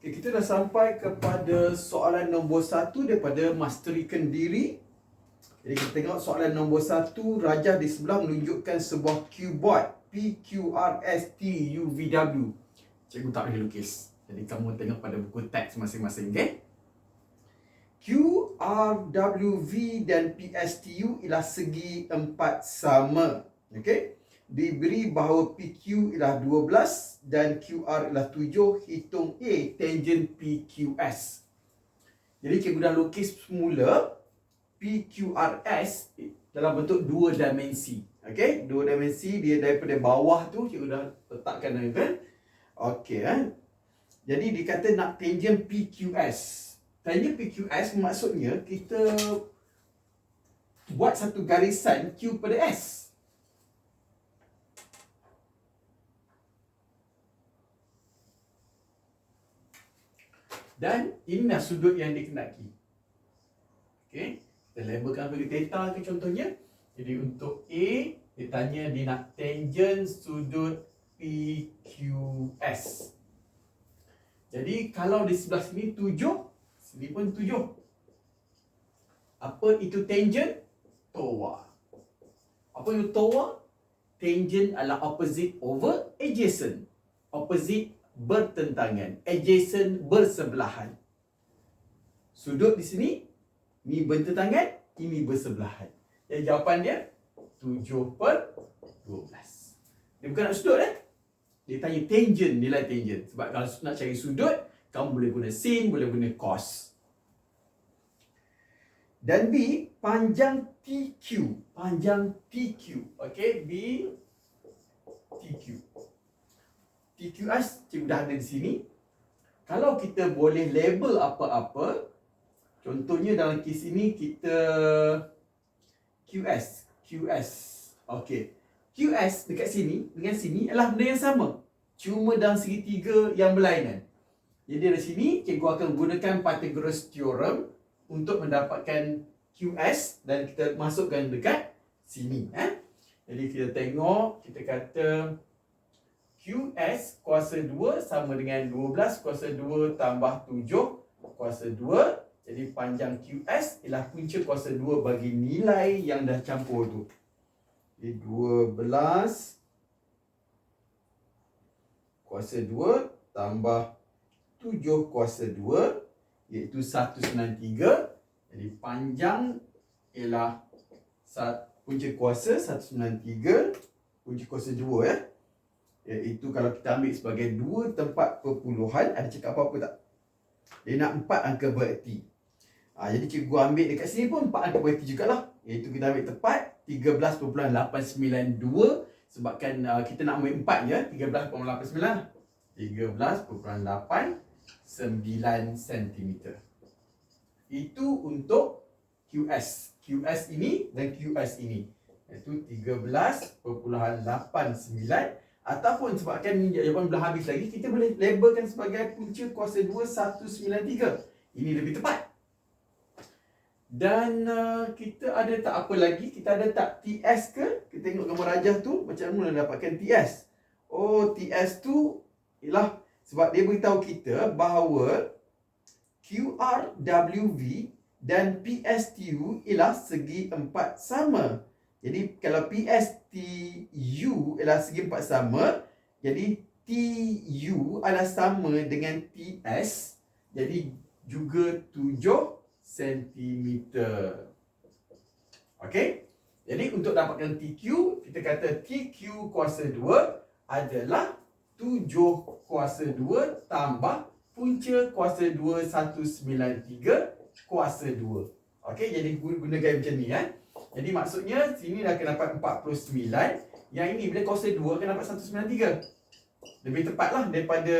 Okay, kita dah sampai kepada soalan nombor satu daripada Masterikan Diri. Jadi kita tengok soalan nombor satu. Rajah di sebelah menunjukkan sebuah keyboard PQRSTUVW. Cikgu tak boleh lukis. Jadi kamu tengok pada buku teks masing-masing, okay? Q, R, W, V dan PSTU ialah segi empat sama. Okay? Diberi bahawa PQ ialah 12 dan QR ialah 7, hitung A tangent PQS. Jadi cikgu dah lukis semula PQRS dalam bentuk dua dimensi. Okey, dua dimensi dia daripada bawah tu cikgu dah letakkan dalam kan. Okey eh. Jadi dikata nak tangent PQS. Tangent PQS maksudnya kita buat satu garisan Q pada S. Dan inilah sudut yang dikenaki. Okey, kita labelkan bagi theta ke contohnya. Jadi untuk A, dia tanya dia nak tangent sudut PQS. Jadi kalau di sebelah sini 7, sini pun 7. Apa itu tangent? TOA. Apa itu TOA? Tangent adalah opposite over adjacent. Opposite bertentangan, adjacent bersebelahan. Sudut di sini ni bertentangan, ini bersebelahan. Jadi jawapan dia 7 per 12. Dia bukan nak sudut eh. Dia tanya tangent, nilai tangent. Sebab kalau nak cari sudut, kamu boleh guna sin, boleh guna cos. Dan B, panjang TQ. Panjang TQ. Okay, B, TQ. TQS cikgu dah ada di sini. Kalau kita boleh label apa-apa, contohnya dalam kes ini kita QS, QS. Okey. QS dekat sini dengan sini adalah benda yang sama. Cuma dalam segitiga yang berlainan. Jadi dari sini cikgu akan gunakan Pythagoras theorem untuk mendapatkan QS dan kita masukkan dekat sini eh. Jadi kita tengok, kita kata QS kuasa 2 sama dengan 12 kuasa 2 tambah 7 kuasa 2. Jadi panjang QS ialah punca kuasa 2 bagi nilai yang dah campur tu. Jadi 12 kuasa 2 tambah 7 kuasa 2 iaitu 193. Jadi panjang ialah punca kuasa 193 punca kuasa 2 ya. Eh? Iaitu kalau kita ambil sebagai dua tempat perpuluhan, ada cakap apa-apa tak? Dia nak empat angka bererti. Ha, jadi cikgu ambil dekat sini pun empat angka bererti jugalah. Iaitu kita ambil tepat 13.892 sebabkan uh, kita nak ambil empat je, 13.89. 13.89 cm. Itu untuk QS. QS ini dan QS ini. Iaitu 13.89 Ataupun sebabkan jawapan belum habis lagi Kita boleh labelkan sebagai punca kuasa 2 193 Ini lebih tepat. Dan uh, kita ada tak apa lagi? Kita ada tak TS ke? Kita tengok gambar rajah tu Macam mana dapatkan TS Oh TS tu Ialah sebab dia beritahu kita bahawa QRWV dan PSTU ialah segi empat sama jadi kalau PSTU adalah segi empat sama, jadi TU adalah sama dengan TS, jadi juga 7 cm. Okey? Jadi untuk dapatkan TQ, kita kata TQ kuasa 2 adalah 7 kuasa 2 tambah punca kuasa 2 193 kuasa 2. Okey, jadi gunakan macam ni kan. Eh? Jadi maksudnya sini dah akan dapat 49 Yang ini bila kuasa 2 akan dapat 193 Lebih tepat lah daripada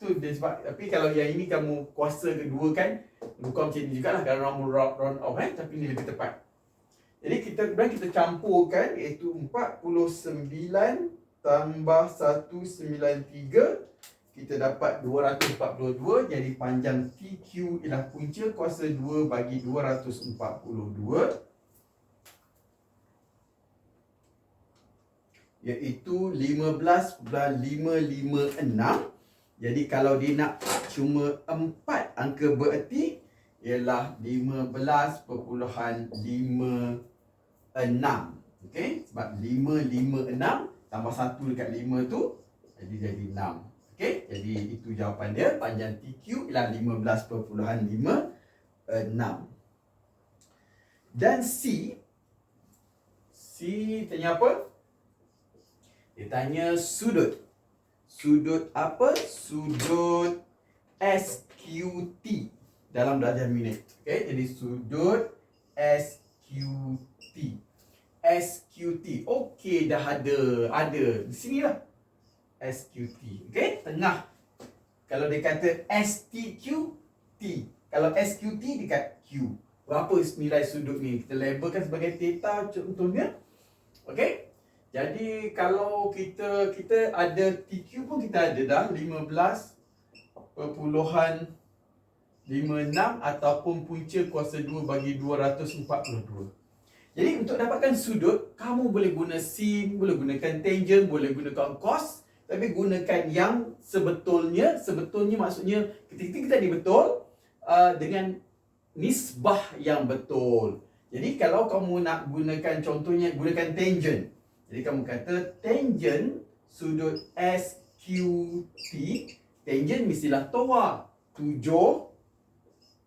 tu dia sebab Tapi kalau yang ini kamu kuasa kedua kan Bukan macam ni jugalah kalau round, round, round off eh Tapi ini lebih tepat. Jadi kita kemudian kita campurkan iaitu 49 tambah 193 kita dapat 242 jadi panjang TQ ialah punca kuasa 2 bagi 242 iaitu 15.556 jadi kalau dia nak cuma 4 angka bererti ialah 15.56. Okey, sebab 556 tambah 1 dekat 5 tu jadi jadi 6. Okey, jadi itu jawapan dia. Panjang TQ ialah 15.56. Dan C C tanya apa? Dia tanya sudut. Sudut apa? Sudut SQT dalam darjah minit. Okey, jadi sudut SQT. SQT. Okey, dah ada. Ada. Di sinilah. SQT. Okey, tengah. Kalau dia kata STQT. Kalau SQT dekat Q. Berapa nilai sudut ni? Kita labelkan sebagai theta contohnya. Okey. Jadi kalau kita kita ada TQ pun kita ada dah 15 perpuluhan 56 ataupun punca kuasa 2 bagi 242. Jadi untuk dapatkan sudut, kamu boleh guna sin, boleh gunakan tangent, boleh gunakan cos, tapi gunakan yang sebetulnya, sebetulnya maksudnya ketika kita tadi betul uh, dengan nisbah yang betul. Jadi kalau kamu nak gunakan contohnya gunakan tangent. Jadi kamu kata tangent sudut SQT tangent mestilah toa 7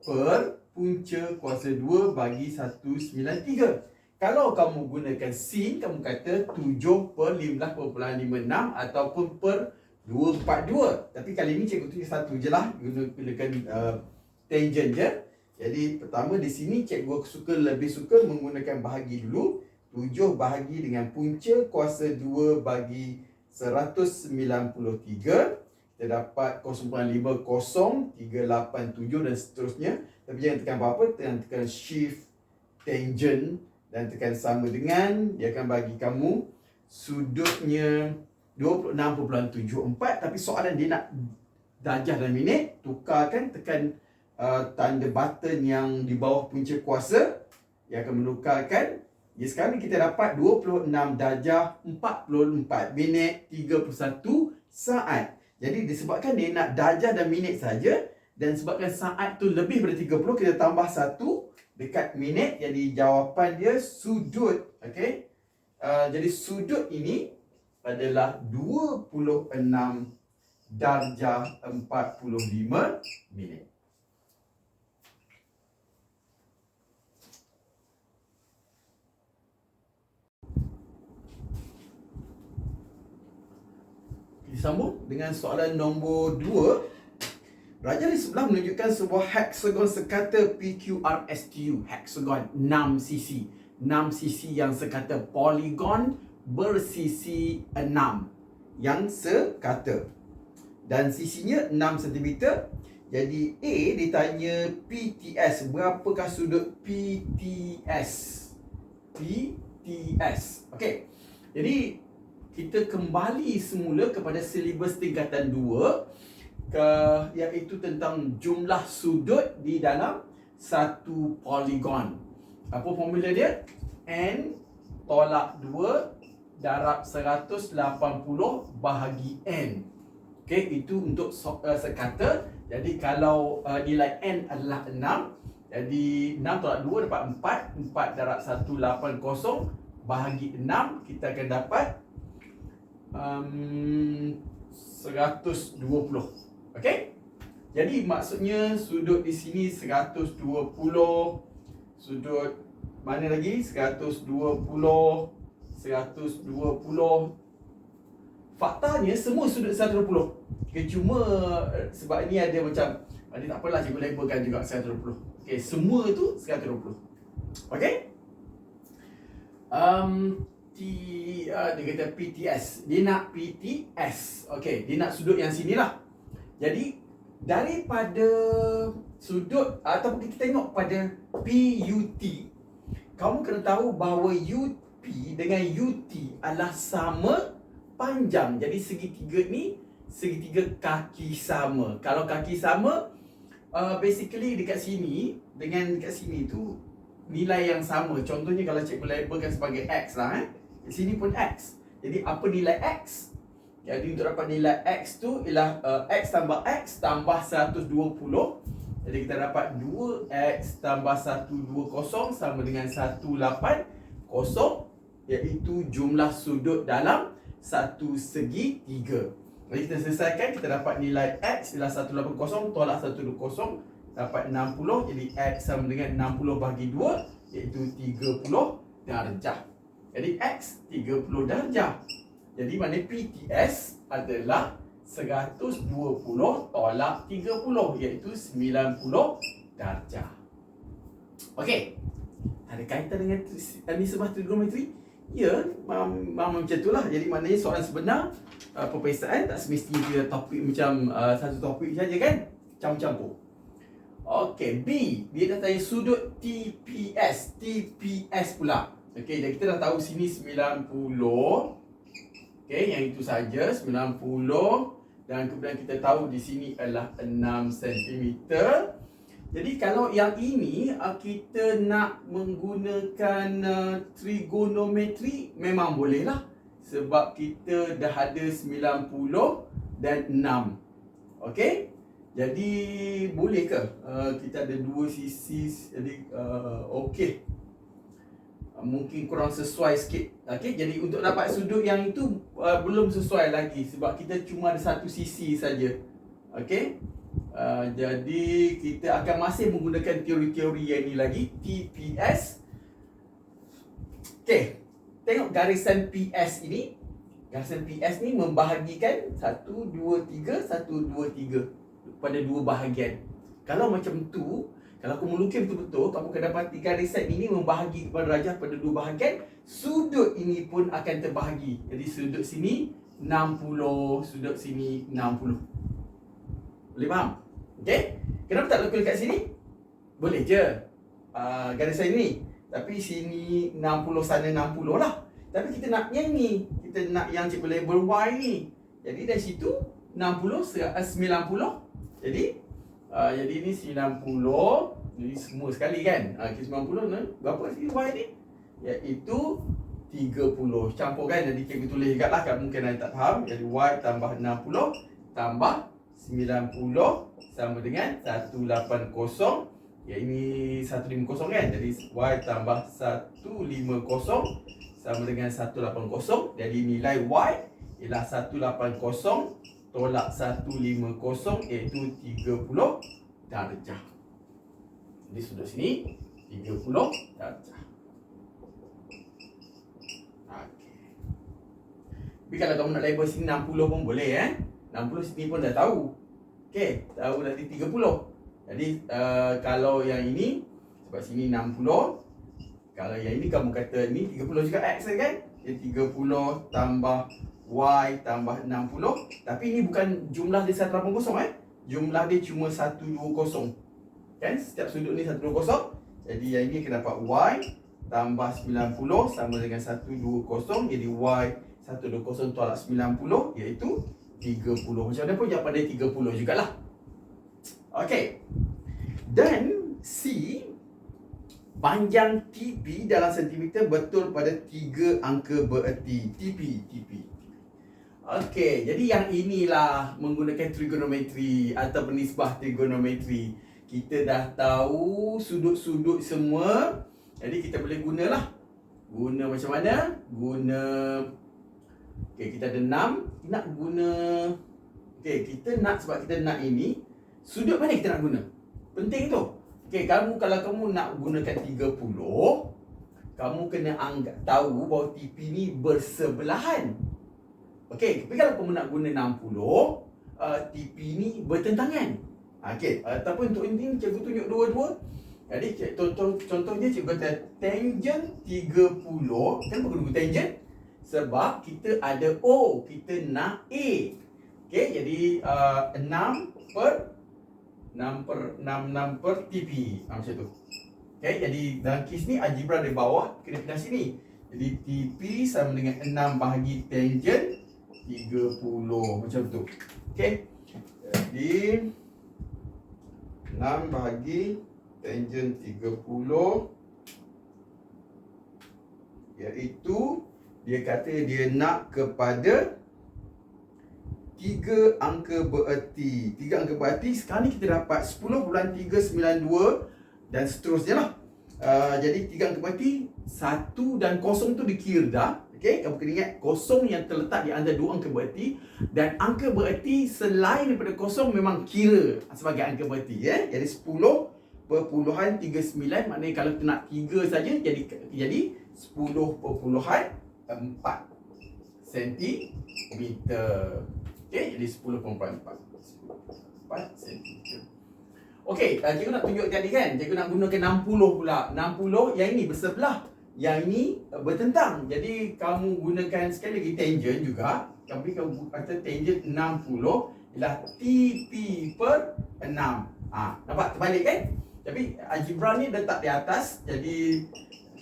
per punca kuasa 2 bagi 193. Kalau kamu gunakan sin kamu kata 7 per 15.56 ataupun per 242. Tapi kali ini cikgu tulis satu je lah gunakan uh, tangent je. Jadi pertama di sini cikgu suka lebih suka menggunakan bahagi dulu. 7 bahagi dengan punca kuasa 2 bagi 193 kita dapat 0.50 387 dan seterusnya. Tapi jangan tekan apa-apa tekan, tekan shift tangent dan tekan sama dengan. Dia akan bagi kamu sudutnya 26.74 tapi soalan dia nak darjah dan minit tukarkan tekan uh, tanda button yang di bawah punca kuasa. Yang akan menukarkan Ya, sekarang kita dapat 26 darjah 44 minit 31 saat. Jadi disebabkan dia nak darjah dan minit saja dan sebabkan saat tu lebih daripada 30 kita tambah satu dekat minit. Jadi jawapan dia sudut okey? Uh, jadi sudut ini adalah 26 darjah 45 minit Disambung dengan soalan nombor 2. Raja di sebelah menunjukkan sebuah hexagon sekata PQRSTU. Hexagon 6cc. 6cc yang sekata polygon bersisi 6. Yang sekata. Dan sisinya 6 cm. Jadi A ditanya PTS. Berapakah sudut PTS? PTS. Okey. Jadi kita kembali semula kepada silibus tingkatan 2 ke iaitu tentang jumlah sudut di dalam satu poligon. Apa formula dia? N tolak 2 darab 180 bahagi N. Okey, itu untuk uh, sekata. Jadi kalau uh, nilai N adalah 6, jadi 6 tolak 2 dapat 4. 4 darab 180 bahagi 6, kita akan dapat um, 120. Okey? Jadi maksudnya sudut di sini 120. Sudut mana lagi? 120. 120. Faktanya semua sudut 120. Okay, cuma eh, sebab ini ada macam ini tak apalah cikgu labelkan juga 120. Okey, semua tu 120. Okey? Um, T uh, dia kata PTS. Dia nak PTS. Okey, dia nak sudut yang sini lah. Jadi daripada sudut ataupun kita tengok pada PUT, kamu kena tahu bahawa UP dengan UT adalah sama panjang. Jadi segitiga ni segitiga kaki sama. Kalau kaki sama uh, basically dekat sini dengan dekat sini tu nilai yang sama. Contohnya kalau cikgu labelkan sebagai X lah eh. Di sini pun X. Jadi apa nilai X? Jadi untuk dapat nilai X tu ialah uh, X tambah X tambah 120 Jadi kita dapat 2X tambah 120 sama dengan 180 Iaitu jumlah sudut dalam satu segi tiga Jadi kita selesaikan kita dapat nilai X ialah 180 tolak 120 Dapat 60 jadi X sama dengan 60 bagi 2 Iaitu 30 darjah Jadi X 30 darjah jadi mana PTS adalah 120 tolak 30 iaitu 90 darjah. Okey. Ada kaitan dengan ini sebab trigonometri? Ya, memang macam itulah. Jadi maknanya soalan sebenar uh, perpesaan tak semestinya dia topik macam uh, satu topik saja kan? Campur-campur. Okey, B. Dia dah tanya sudut TPS. TPS pula. Okey, jadi kita dah tahu sini 90 Okey, yang itu saja 90 dan kemudian kita tahu di sini adalah 6 cm. Jadi kalau yang ini uh, kita nak menggunakan uh, trigonometri memang boleh lah sebab kita dah ada 90 dan 6. Okey? Jadi boleh ke uh, kita ada dua sisi jadi uh, okey mungkin kurang sesuai sikit. Okey, jadi untuk dapat sudut yang itu uh, belum sesuai lagi sebab kita cuma ada satu sisi saja. Okey. Uh, jadi kita akan masih menggunakan teori-teori yang ini lagi TPS. Okey. Tengok garisan PS ini. Garisan PS ni membahagikan 1 2 3 1 2 3 pada dua bahagian. Kalau macam tu, kalau kamu lukis betul-betul, kamu akan dapat tiga reset ini membahagi kepada rajah pada dua bahagian. Sudut ini pun akan terbahagi. Jadi sudut sini 60, sudut sini 60. Boleh faham? Okey? Kenapa tak lukis kat sini? Boleh je. Uh, garisan ini. Tapi sini 60 sana 60 lah. Tapi kita nak yang ni. Kita nak yang cikgu label Y ni. Jadi dari situ 60, 90. Jadi Uh, jadi ni 90 Jadi semua sekali kan? Uh, okay, 90 ni Berapa sih Y ni? Iaitu 30 Campur kan? Jadi cikgu tulis juga lah Kan mungkin ada tak faham. Jadi Y tambah 60 Tambah 90 Sama dengan 180 Ya ini 150 kan? Jadi Y tambah 150 Sama dengan 180 Jadi nilai Y Ialah 180 tolak 150 iaitu 30 darjah. Jadi sudah sini 30 darjah. Tapi kalau kamu nak label sini 60 pun boleh eh. 60 sini pun dah tahu. Okey, tahu nanti 30. Jadi uh, kalau yang ini sebab sini 60 kalau yang ini kamu kata ni 30 juga X kan? Jadi 30 tambah Y tambah 60 Tapi ini bukan jumlah dia 180 eh? Jumlah dia cuma 120 Kan? Setiap sudut ni 120 Jadi yang ini kita dapat Y Tambah 90 sama dengan 120 Jadi Y 120 tolak 90 Iaitu 30 Macam mana pun jawapan dia 30 jugalah. Okay Dan C Panjang TP dalam sentimeter betul pada 3 angka bererti. TP TP Okey, jadi yang inilah menggunakan trigonometri atau penisbah trigonometri. Kita dah tahu sudut-sudut semua. Jadi kita boleh gunalah. Guna macam mana? Guna Okey, kita ada 6, nak guna Okey, kita nak sebab kita nak ini, sudut mana kita nak guna? Penting tu. Okey, kamu kalau kamu nak gunakan 30, kamu kena anggap tahu bahawa TP ni bersebelahan. Okey, tapi kalau kamu nak guna 60, uh, TP ni bertentangan. Okey, ataupun untuk ini cikgu tunjuk dua-dua. Jadi contoh contohnya cikgu kata tangent 30. Kenapa guna tangent? Sebab kita ada O, kita nak A. Okey, jadi uh, 6 per 6 per 6 6 per TP. Ha, macam tu. Okey, jadi dalam kes ni algebra di bawah kena pindah sini. Jadi TP sama dengan 6 bahagi tangent 30 macam tu. Okey. Jadi 6 bahagi tangent 30 iaitu dia kata dia nak kepada tiga angka bererti. Tiga angka bererti. Sekarang ni kita dapat 10.392 dan seterusnya lah. Uh, jadi tiga angka bererti. Satu dan kosong tu dikira dah. Okay, kamu kena ingat kosong yang terletak di antara dua angka bererti dan angka bererti selain daripada kosong memang kira sebagai angka bererti ya. Jadi 10 perpuluhan 39 maknanya kalau nak 3 saja jadi jadi 10 perpuluhan 4 sentimeter. Okey, jadi 10.4 4 sentimeter. Okey, uh, cikgu nak tunjuk tadi kan, cikgu nak gunakan 60 pula. 60 yang ini bersebelah yang ini uh, bertentang. Jadi kamu gunakan sekali lagi tangent juga. Tapi kamu kata tangent 60 ialah TP per 6. Ah, ha, nampak terbalik kan? Tapi algebra ni letak di atas. Jadi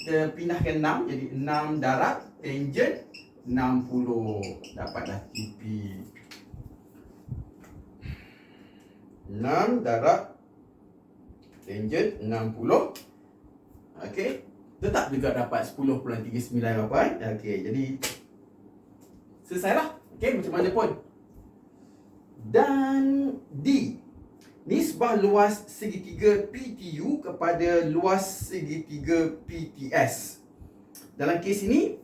kita pindahkan 6 jadi 6 darab tangent 60 dapatlah TP 6 darab tangent 60 Okey tetap juga dapat 10.398 okey jadi selesailah okey macam mana pun. Dan D. Nisbah luas segitiga PTU kepada luas segitiga PTS dalam kes ini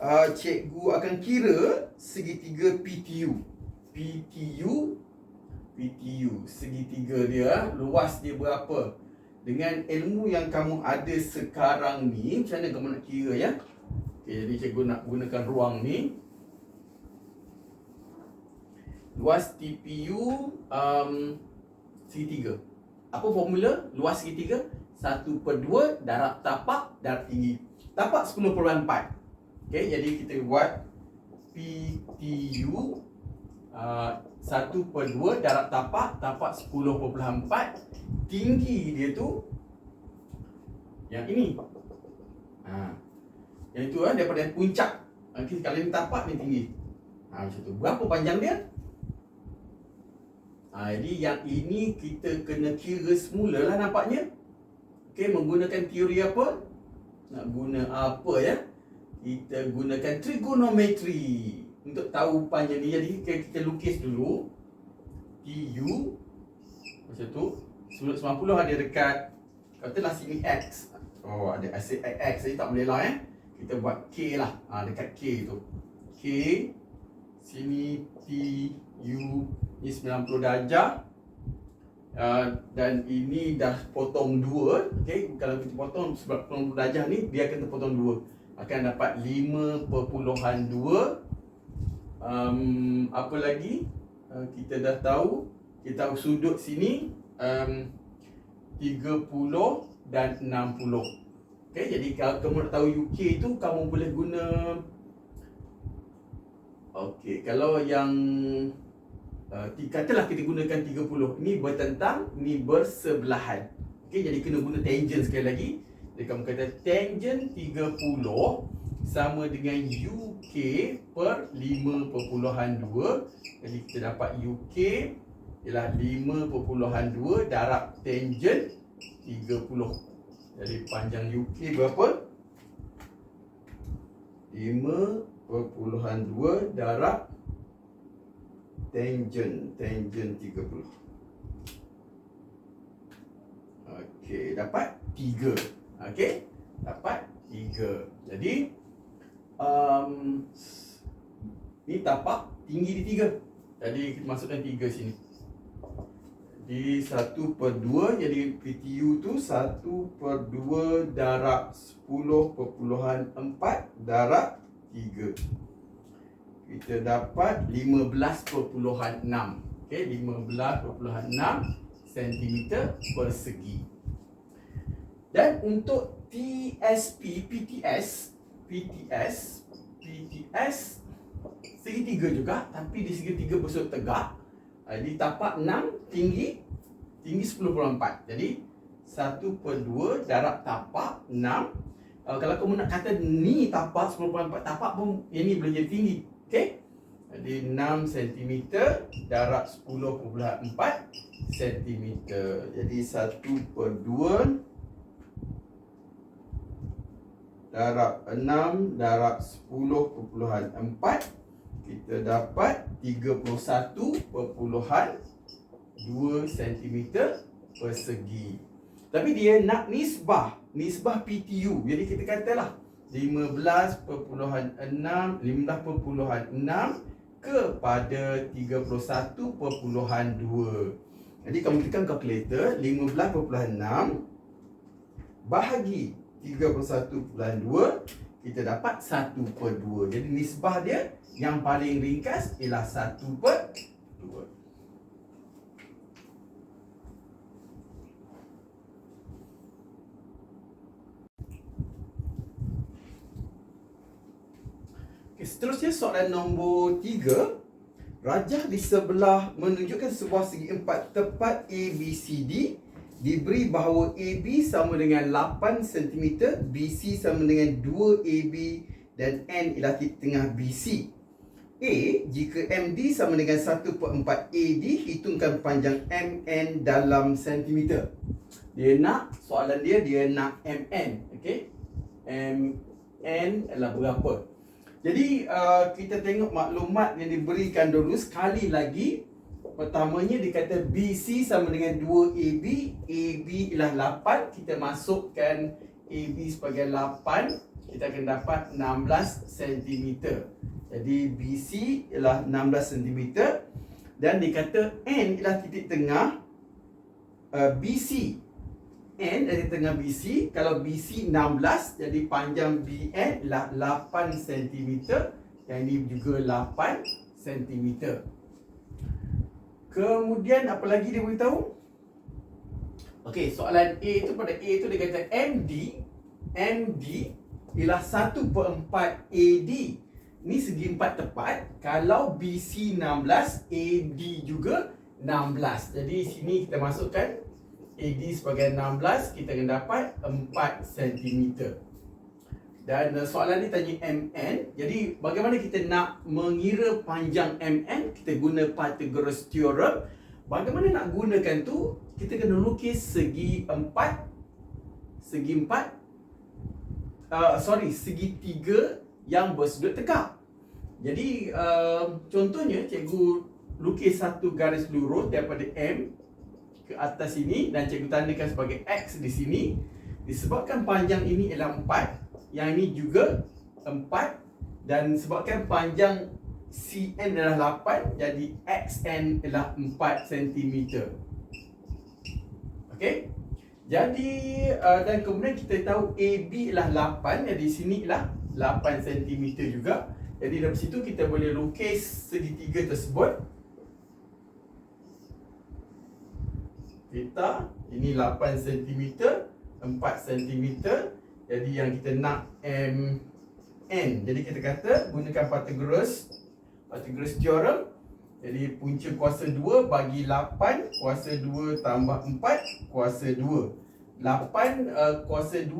uh, cikgu akan kira segitiga PTU PTU PTU segitiga dia luas dia berapa dengan ilmu yang kamu ada sekarang ni macam mana kamu nak kira ya? Okay, jadi cikgu nak gunakan ruang ni. Luas TPU um, segitiga apa formula? Luas segitiga 1 per 2 darab tapak darab tinggi. Tapak 10 per 4 ok jadi kita buat PTU uh, 1 per 2 darab tapak tapak 10.4 tinggi dia tu yang ini. Ha. Yang itu kan daripada puncak. Nanti kalau ni tapak ni tinggi. Ha macam tu. Berapa panjang dia? Ha, jadi yang ini kita kena kira semula lah nampaknya. Okey, menggunakan teori apa? Nak guna apa ya? Kita gunakan trigonometri untuk tahu panjang ni. Jadi kita lukis dulu. TU macam tu. Sudut 90 ada dekat Katalah sini X. Oh ada asyik X Jadi tak boleh lah eh. Kita buat K lah. Ha, Dekat K tu. K Sini T U Ni 90 darjah. Uh, Dan ini dah potong 2 Okay Kalau kita potong sebab 90 darjah ni Dia akan terpotong 2 Akan dapat 5.2 um, Apa lagi? Uh, Kita dah tahu Kita sudut sini um, 30 dan 60 Okay, jadi kalau kamu nak tahu UK tu kamu boleh guna Okay, kalau yang uh, Katalah kita gunakan 30 Ini bertentang, ini bersebelahan. Okay, jadi kena guna tangent sekali lagi. Jadi kamu kata tangent 30 Sama dengan UK per 5.2 Jadi kita dapat UK ialah 5.2 darab tangent 30. Jadi panjang UK berapa? 5.2 darab tangent tangent 30. Okey, dapat 3. Okey? Dapat 3. Jadi um, ni tapak tinggi di 3. Jadi masukkan 3 sini. Di 1 per 2 jadi PTU tu 1 per 2 darab 10.4 darab 3 kita dapat 15.6 ok 15.6 cm persegi. Dan untuk TSP PTS PTS PTS segitiga juga tapi di segitiga bersudut tegak uh, di tapak 6 tinggi tinggi 10.4. Jadi 1 per 2 darab tapak 6. Uh, kalau kamu nak kata ni tapak 10.4 tapak pun yang ni boleh jadi tinggi. Okey? Jadi 6 cm darab 10.4 cm. Jadi 1 per 2 darab 6 darab 10.4 kita dapat 31.2 cm persegi. Tapi dia nak nisbah, nisbah PTU. Jadi kita katalah 15.6 15.6 kepada 31.2. Jadi kamu tekan calculator 15.6 bahagi 31.2 kita dapat 1 per 2. Jadi nisbah dia yang paling ringkas ialah 1 per 2. Okay, seterusnya soalan nombor 3 Rajah di sebelah menunjukkan sebuah segi empat tepat ABCD diberi bahawa AB sama dengan 8 cm, BC sama dengan 2 AB dan N ialah titik tengah BC. A, jika MD sama dengan 1.4 AD, hitungkan panjang MN dalam cm. Dia nak, soalan dia, dia nak MN. Okay? MN adalah berapa? Jadi uh, kita tengok maklumat yang diberikan dulu sekali lagi Pertamanya dia kata BC sama dengan 2AB AB ialah 8 Kita masukkan AB sebagai 8 Kita akan dapat 16 cm Jadi BC ialah 16 cm Dan dikata N ialah titik tengah uh, BC N dari tengah BC Kalau BC 16 Jadi panjang BN lah 8 cm Yang ini juga 8 cm Kemudian apa lagi dia beritahu? Okey, soalan A tu pada A tu dia kata MD MD ialah 1 per 4 AD Ni segi empat tepat. Kalau BC 16 AD juga 16 Jadi sini kita masukkan AD sebagai 16 kita akan dapat 4 cm. Dan uh, soalan ni tanya MN. Jadi bagaimana kita nak mengira panjang MN? Kita guna Pythagoras theorem. Bagaimana nak gunakan tu? Kita kena lukis segi 4 segi 4 uh, sorry, segi 3 yang bersudut tegak. Jadi uh, contohnya cikgu lukis satu garis lurus daripada M ke atas ini dan cikgu tandakan sebagai X di sini disebabkan panjang ini ialah 4 yang ini juga 4 dan sebabkan panjang CN adalah 8 jadi XN adalah 4 cm Okey? Jadi uh, dan kemudian kita tahu AB ialah 8 jadi sini ialah 8 cm juga. Jadi dari situ kita boleh lukis segitiga tersebut. Theta ini 8 cm 4 cm jadi yang kita nak m n. Jadi kita kata gunakan Pythagoras Pythagoras theorem. Jadi punca kuasa 2 bagi 8 kuasa 2 tambah 4 kuasa 2 8 uh, kuasa 2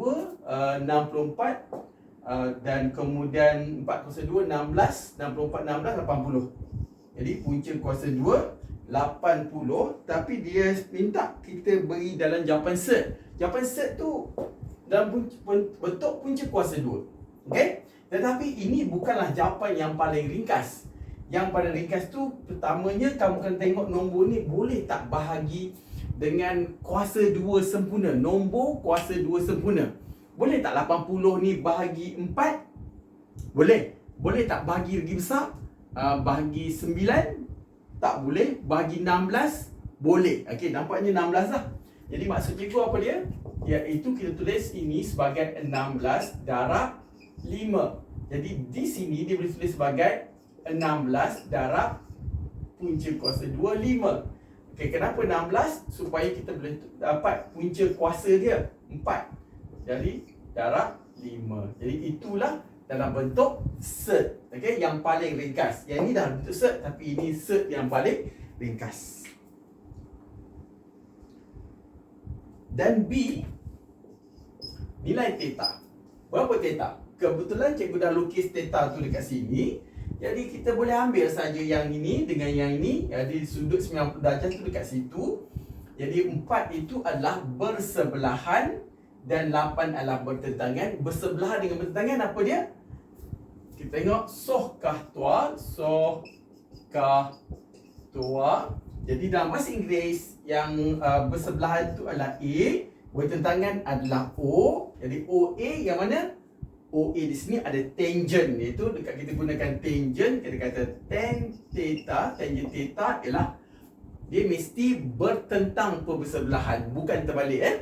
uh, 64 uh, dan kemudian 4 kuasa 2 16 64 16 80 jadi punca kuasa 2 80 tapi dia minta kita beri dalam jawapan set. Jawapan set tu dalam bentuk punca kuasa 2. Okey? Tetapi ini bukanlah jawapan yang paling ringkas. Yang paling ringkas tu pertamanya kamu akan tengok nombor ni boleh tak bahagi dengan kuasa 2 sempurna. Nombor kuasa 2 sempurna. Boleh tak 80 ni bahagi 4? Boleh. Boleh tak bahagi lagi besar? Uh, bahagi 9 tak boleh bagi 16 boleh okey nampaknya 16 lah jadi maksud cikgu apa dia iaitu kita tulis ini sebagai 16 darab 5 jadi di sini dia boleh tulis sebagai 16 darab punca kuasa 2 5 okey kenapa 16 supaya kita boleh dapat punca kuasa dia. 4 jadi darab 5 jadi itulah dalam bentuk cert okay? yang paling ringkas. Yang ini dalam bentuk cert tapi ini cert yang paling ringkas. Dan B nilai theta berapa theta kebetulan cikgu dah lukis theta tu dekat sini. Jadi kita boleh ambil saja yang ini dengan yang ini. Jadi sudut 90 darjah tu dekat situ. Jadi 4 itu adalah bersebelahan dan 8 adalah bertentangan. Bersebelahan dengan bertentangan apa dia? Kita tengok soh kah tuan soh toa. Jadi dalam bahasa Inggeris yang uh, bersebelahan tu adalah A, bertentangan adalah O. Jadi OA yang mana? OA di sini ada tangent. Iaitu dekat kita gunakan tangent kita kata tan theta. Tangent theta ialah dia mesti bertentang bersebelahan bukan terbalik eh?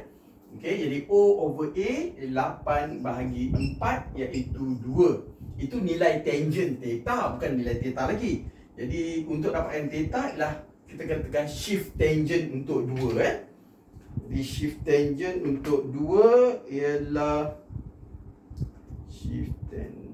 Okey jadi O over A 8 bahagi 4 iaitu 2 itu nilai tangent theta bukan nilai theta lagi. Jadi untuk dapatkan theta ialah kita kena tekan shift tangent untuk 2 eh jadi shift tangent untuk 2 ialah shift 10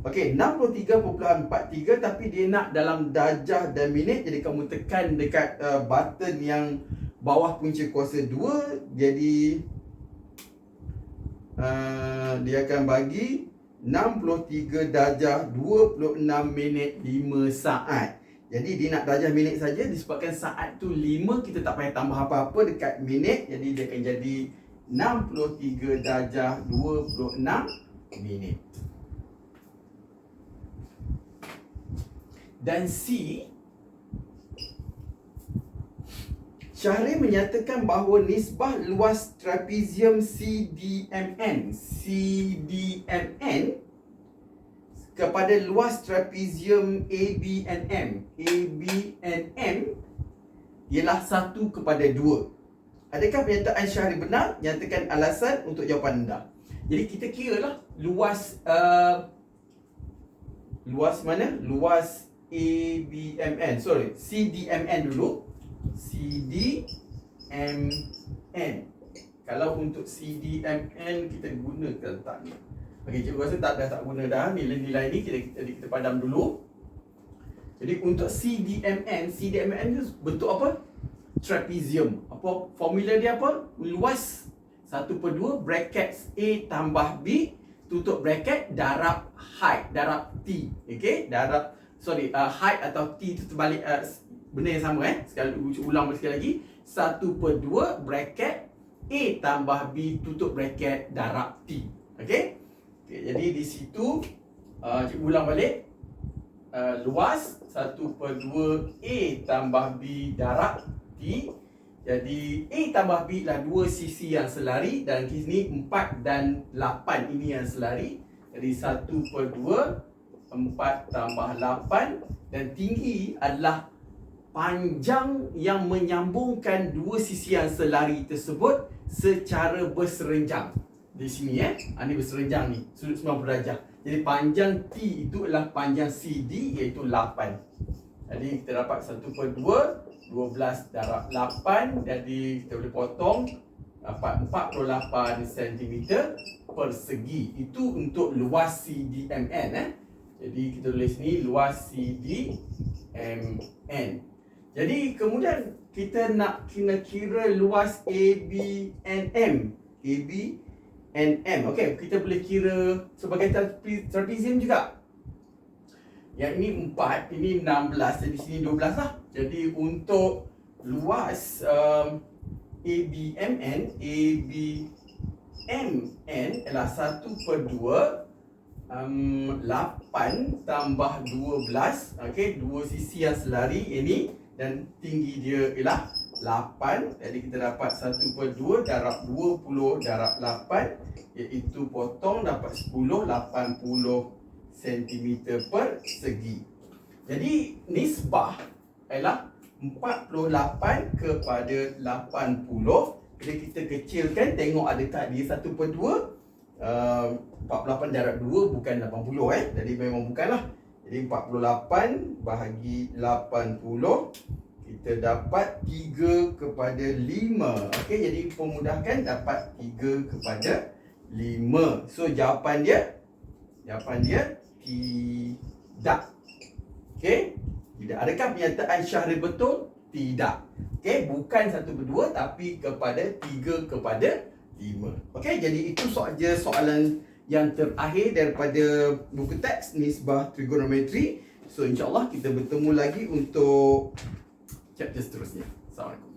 Okey, 63.43 tapi dia nak dalam darjah dan minit. Jadi kamu tekan dekat uh, button yang bawah punca kuasa 2 jadi uh, dia akan bagi 63 darjah 26 minit 5 saat. Jadi dia nak darjah minit saja disebabkan saat tu 5 kita tak payah tambah apa-apa dekat minit jadi dia akan jadi 63 darjah 26 minit. Dan C Syahri menyatakan bahawa nisbah luas trapezium CDMN CDMN kepada luas trapezium ABNM ABNM ialah 1 kepada 2 Adakah pernyataan Syahri benar? Nyatakan alasan untuk jawapan anda. Jadi kita kira lah luas uh, luas mana? Luas ABMN. Sorry, CDMN dulu. CDMN. Kalau untuk CDMN kita gunakan tak ni. Okey, cikgu rasa tak dah tak guna dah nilai-nilai ni kita kita, kita padam dulu. Jadi untuk CDMN, CDMN tu bentuk apa? trapezium. Apa formula dia apa? Luas 1 per 2 brackets A tambah B tutup bracket darab height, darab T. Okey, darab sorry, uh, height atau T tu terbalik uh, benda yang sama eh. Sekali ulang sekali lagi. 1 per 2 bracket A tambah B tutup bracket darab T. Okey? Okay, jadi di situ uh, cikgu ulang balik. Uh, luas 1 per 2 A tambah B darab T. Jadi A tambah B lah dua sisi yang selari Dan di sini 4 dan 8 ini yang selari. Jadi 1 per 2 4 tambah 8 Dan tinggi adalah Panjang yang menyambungkan dua sisi yang selari tersebut Secara berserenjang Di sini eh ha, Ini berserenjang ni Sudut 90 darjah. Jadi panjang T itu adalah panjang CD iaitu 8 Jadi kita dapat 1 per 2 12 darab 8 jadi kita boleh potong dapat 48 cm persegi. Itu untuk luas CDMN eh. Jadi kita tulis ni luas CDMN jadi kemudian kita nak kena kira luas ABNM ABNM okey kita boleh kira sebagai trapezium juga. Yang ini 4 ini 16 jadi sini 12 lah. Jadi untuk luas um, ABMN ABMN adalah 1 per 2 um, 8 tambah 12 Okey, dua sisi yang selari ini dan tinggi dia ialah 8 Jadi kita dapat 1 per 2 darab 20 darab 8 Iaitu potong dapat 10 80 cm persegi. Jadi nisbah ialah 48 kepada 80 Jadi kita kecilkan tengok adakah dia 1 per 2 uh, 48 darab 2 bukan 80 eh. Jadi memang bukanlah. Jadi 48 bahagi 80 kita dapat 3 kepada 5 Okey, jadi pemudahkan dapat 3 kepada 5 So jawapan dia Jawapan dia Tidak Okey tidak. Adakah pernyataan Syahri betul? Tidak. Okey, bukan satu berdua tapi kepada tiga kepada lima. Okey, jadi itu sahaja soalan yang terakhir daripada buku teks Nisbah Trigonometri. So insyaAllah kita bertemu lagi untuk Herkes Rusya. Selamun